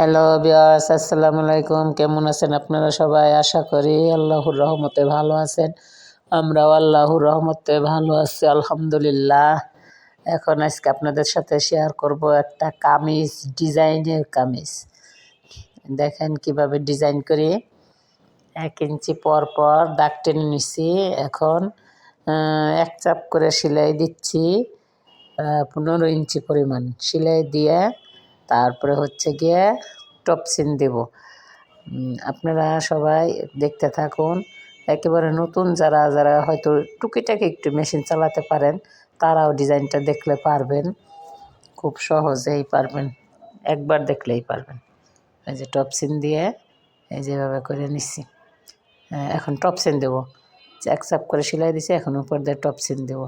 Hello বিয়াস আসসালামু আলাইকুম। কেমন আছেন আপনারা সবাই? আশা করি আল্লাহর রহমতে ভালো আছেন। আমরাও আল্লাহর রহমতে ভালো আছি, আলহামদুলিল্লাহ। এখন আজকে আপনাদের সাথে শেয়ার করব একটা কামিজ, ডিজাইনের কামিজ। দেখেন কীভাবে ডিজাইন করি। এক ইঞ্চি পর পর দাগ টেনে নিচ্ছি এখন এক চাপ করে সেলাই দিচ্ছি পনেরো ইঞ্চি পরিমাণ। সেলাই দিয়ে তারপরে হচ্ছে গিয়ে টপসিন দেব। আপনারা সবাই দেখতে থাকুন। একেবারে নতুন যারা যারা হয়তো টুকিটাকি একটু মেশিন চালাতে পারেন, তারাও ডিজাইনটা দেখলে পারবেন। খুব সহজেই পারবেন। একবার দেখলেই পারবেন। এই যে টপসিন দিয়ে এই যেভাবে করে নিচ্ছি এখন টপসিন দেবো। এক চাপ করে সেলাই দিছি, এখন উপর দিয়ে টপসিন দেবো।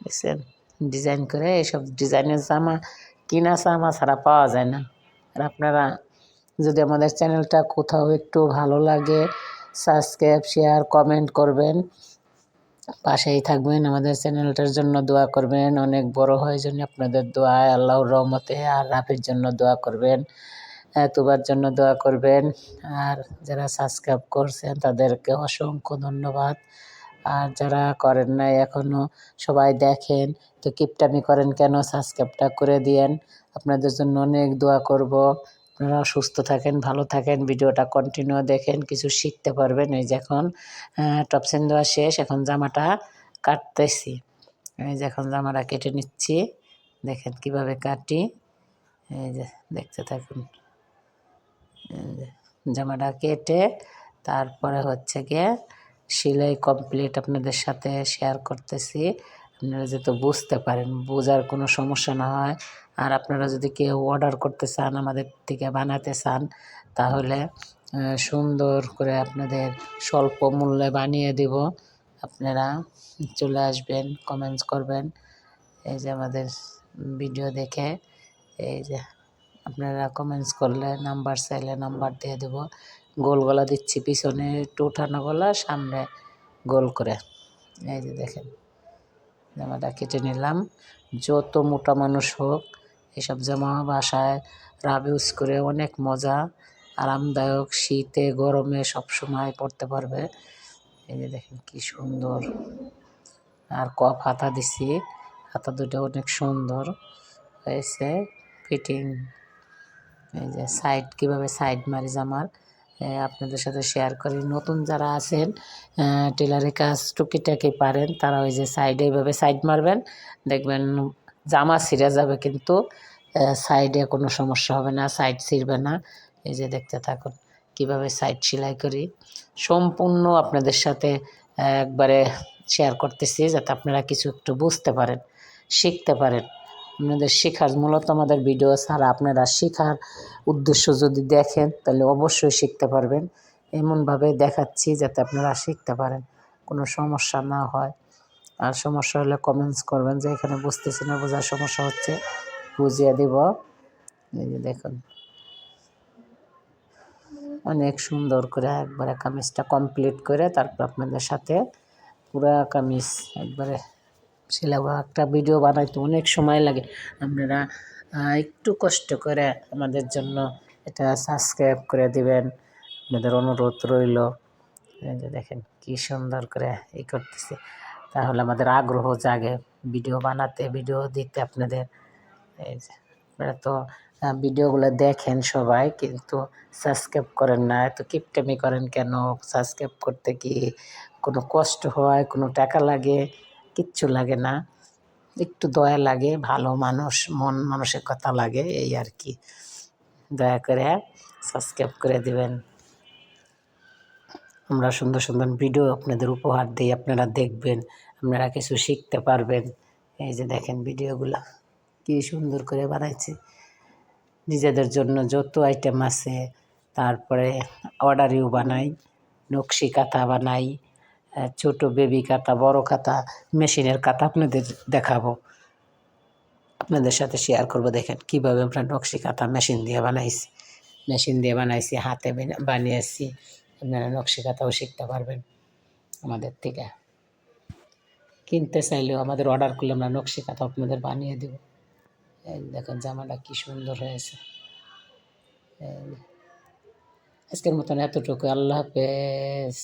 বুঝছেন ডিজাইন করে এইসব ডিজাইনের জামা কিনা জামা ছাড়া পাওয়া যায় না। আর আপনারা যদি আমাদের চ্যানেলটা কোথাও একটু ভালো লাগে সাবস্ক্রাইব শেয়ার কমেন্ট করবেন। পাশেই থাকবেন, আমাদের চ্যানেলটার জন্য দোয়া করবেন। অনেক বড় হয় জন্য আপনাদের দোয়ায় আল্লাহর রহমতে আর রাফির জন্য দোয়া করবেন তোবার জন্য দোয়া করবেন। আর যারা সাবস্ক্রাইব করছেন, তাদেরকে অসংখ্য ধন্যবাদ। আর যারা করেন নাই এখনও সবাই দেখেন। তো কিপটামি করেন কেন? সাবস্ক্রাইবটা করে দিয়েন। আপনাদের জন্য অনেক দোয়া করব। আপনারা সুস্থ থাকেন, ভালো থাকেন, ভিডিওটা কন্টিনিউ দেখেন, কিছু শিখতে পারবেন। এই যে এখন টপসেন দেওয়া শেষ, এখন জামাটা কাটতেছি। এই যে এখন জামাটা কেটে নিচ্ছি। দেখেন কীভাবে কাটি। এই যে দেখতে থাকুন। জামাটা কেটে, তারপরে হচ্ছে গিয়ে সেলাই কমপ্লিট আপনাদের সাথে শেয়ার করতেছি। আপনারা যাতে বুঝতে পারেন, বোঝার কোনো সমস্যা না হয়। আর আপনারা যদি কেউ অর্ডার করতে চান, আমাদের থেকে বানাতে চান, তাহলে সুন্দর করে আপনাদের স্বল্প মূল্যে বানিয়ে দেব। আপনারা চলে আসবেন কমেন্টস করবেন। এই যে আমাদের ভিডিও দেখে, এই যে আপনারা কমেন্টস করলে নাম্বার চাইলে নাম্বার দিয়ে দেব। গোল গলা দিচ্ছি, পিছনে একটু উঠানো গলা, সামনে গোল করে। এই যে দেখেন, জামাটা কেটে নিলাম। যত মোটা মানুষ হোক, এসব জামা বাসায় রাব ইউজ করে অনেক মজা, আরামদায়ক, শীতে, গরমে সব সময় পরতে পারবে। এই যে দেখেন, কি সুন্দর। আর কপ হাতা দিছি, হাতা দুটো অনেক সুন্দর হয়েছে, ফিটিং। এই যে সাইড, কীভাবে সাইড মারি জামার আপনাদের সাথে শেয়ার করি। নতুন যারা আছেন টেলারের কাজ টুকিটাকি পারেন, তারা ওই যে সাইডে এইভাবে সাইড মারবেন। দেখবেন জামা ছিঁড়ে যাবে কিন্তু সাইডে কোনো সমস্যা হবে না সাইড ছিঁড়বে না। এই যে দেখতে থাকুন, কীভাবে সাইড সেলাই করি। সম্পূর্ণ আপনাদের সাথে একবারে শেয়ার করতেছি, যাতে আপনারা কিছু একটু বুঝতে পারেন, শিখতে পারেন। আপনাদের শেখার, মূলত আমাদের ভিডিও ছাড়া আপনারা শেখার উদ্দেশ্য যদি দেখেন, তাহলে অবশ্যই শিখতে পারবেন। এমনভাবে দেখাচ্ছি যাতে আপনারা শিখতে পারেন। কোনো সমস্যা না হয়। আর সমস্যা হলে কমেন্টস করবেন যে এখানে বুঝতেছি না, বোঝার সমস্যা হচ্ছে। বুঝিয়ে দিব। এই যে দেখুন। অনেক সুন্দর করে একবারে কামিজটা কমপ্লিট করে তারপর আপনাদের সাথে পুরা কামিজ একবারে সিলাবো একটা ভিডিও বানাইতে অনেক সময় লাগে। আপনারা একটু কষ্ট করে আমাদের জন্য এটা সাবস্ক্রাইব করে দিবেন। আপনাদের অনুরোধ রইল। যে দেখেন, কি সুন্দর করে এই করতেছে। তাহলে আমাদের আগ্রহ জাগে ভিডিও বানাতে, ভিডিও দিতে আপনাদের। এই যে, আপনারা তো ভিডিওগুলো দেখেন সবাই, কিন্তু সাবস্ক্রাইব করেন না। এত কিপটেমি করেন কেন? সাবস্ক্রাইব করতে কি কোনো কষ্ট হয়? কোনো টাকা লাগে? কিচ্ছু লাগে না। একটু দয়া লাগে, ভালো মানুষ, মন মানুষের কথা লাগে, এই আর কি। দয়া করে সাবস্ক্রাইব করে দিবেন। আমরা সুন্দর সুন্দর ভিডিও আপনাদের উপহার দিই, আপনারা দেখবেন, আপনারা কিছু শিখতে পারবেন। এই যে দেখেন ভিডিওগুলো, কি সুন্দর করে বানাইছে। নিজেদের জন্য যত আইটেম আছে, তারপরে অর্ডারিও বানাই, নকশি কাঁথা বানাই ছোট বেবি কাঁথা বড় কাঁথা মেশিনের কাঁথা আপনাদের দেখাবো। আপনাদের সাথে শেয়ার করব, দেখেন কীভাবে আমরা নকশি কাঁথা মেশিন দিয়ে বানাইছি। মেশিন দিয়ে বানাইছি, হাতে বানিয়েছি, আপনারা নকশি কাঁথাও শিখতে পারবেন আমাদের থেকে। কিনতে চাইলেও আমাদের অর্ডার করলে আমরা নকশি কাঁথা আপনাদের বানিয়ে দেব। দেখেন জামাটা কি সুন্দর হয়েছে। আজকের মতন এতটুকু, আল্লাহ হাফেজ।